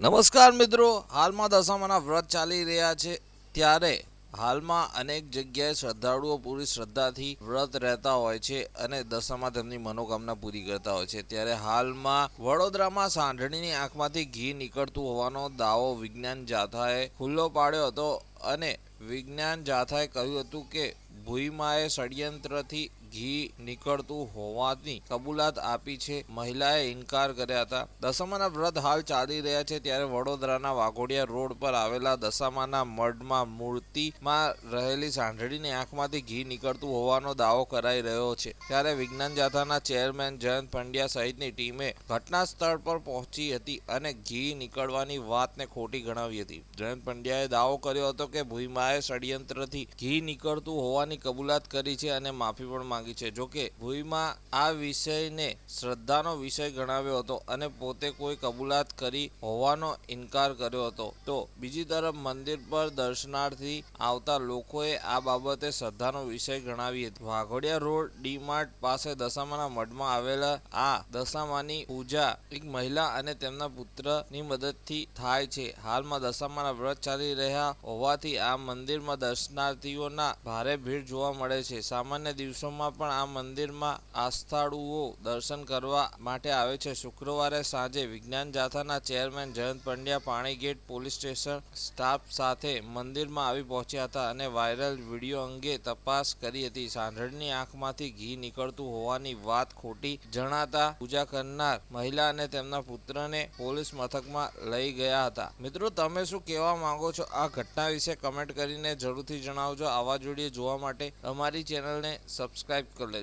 નમસ્કાર મિત્રો, હાલમાં દશામાના વ્રત ચાલી રહ્યા છે. ત્યારે હાલમાં અનેક જગ્યાએ શ્રદ્ધાળુઓ પૂરી શ્રદ્ધાથી વ્રત રહેતા હોય છે અને દશામાં તેમની મનોકામના પૂરી કરતા હોય છે. ત્યારે હાલમાં વડોદરામાં સાંઢણીની આંખમાંથી ઘી નીકળતું હોવાનો દાવો વિજ્ઞાન જાથાએ ખુલ્લો પાડ્યો હતો અને વિજ્ઞાન જાથાએ કહ્યું હતું કે ભૂઈમાએ ષડયંત્રથી ઘી નીકળતું હોવાની કબૂલાત આપી છે. મહિલાએ ઇનકાર કર્યા હતા. દશામાના વ્રત હાલ ચાલી રહ્યા છે ત્યારે વડોદરાના વાઘોડિયા રોડ પર આવેલા દશામાના મઢમાં મૂર્તિમાં રહેલી સાંઢળીની આંખમાંથી ઘી નીકળતું હોવાનો દાવો કરાઈ રહ્યો છે. ત્યારે વિજ્ઞાન જાથાના ચેરમેન જયંત પંડ્યા સહિતની ટીમે ઘટના સ્થળ પર પહોંચી હતી અને ઘી નીકળવાની વાતને ખોટી ગણાવી હતી. જયંત પંડ્યાએ દાવો કર્યો હતો કે ભૂઈમાએ ષડયંત્રથી ઘી નીકળતું હોવાની કબૂલાત કરી છે અને માફી પણ માંગી છે. જોકે ભૂઈમાં આ વિષયને શ્રદ્ધાનો વિષય ગણાવ્યો હતો અને પોતે કોઈ કબૂલાત કરી હોવાનો ઇનકાર કર્યો હતો. તો બીજી તરફ મંદિર પર દર્શનાર્થી આવતા લોકોએ આ બાબતે શ્રદ્ધાનો વિષય ગણાવી હતી. વાઘોડિયા રોડ ડી માર્ટ પાસે દશામાના મઢમાં આવેલા આ દશામાની પૂજા એક મહિલા અને તેમના પુત્રની મદદથી થાય છે. હાલમાં દશામાના વ્રત ચાલી રહ્યા હોવાથી આ મંદિરમાં દર્શનાર્થીઓના ભારે ભીડ જોવા મળે છે. સામાન્ય દિવસોમાં પણ આ મંદિરમાં આસ્થાળુઓ દર્શન કરવા માટે આવે છે. શુક્રવારે સાંજે વિજ્ઞાન જાથાના chairman Jayant Pandya Panigate police station staff સાથે મંદિરમાં આવી પહોંચ્યા હતા અને વાયરલ વીડિયો અંગે તપાસ કરી હતી. સાંઢળની આંખમાંથી ઘી નીકળતું હોવાની વાત ખોટી જણાતા પૂજા કરનાર મહિલા અને તેમના પુત્રને પોલીસ મથકમાં લઈ ગયા હતા. મિત્રો, તમે શું કહેવા માંગો છો? આ ઘટના વિશે કમેન્ટ કરીને જરૂરથી જણાવજો. આવા જોડીએ જોવા માટે અમારી ચેનલને સબસ્ક્રાઇબ કરી લેજો.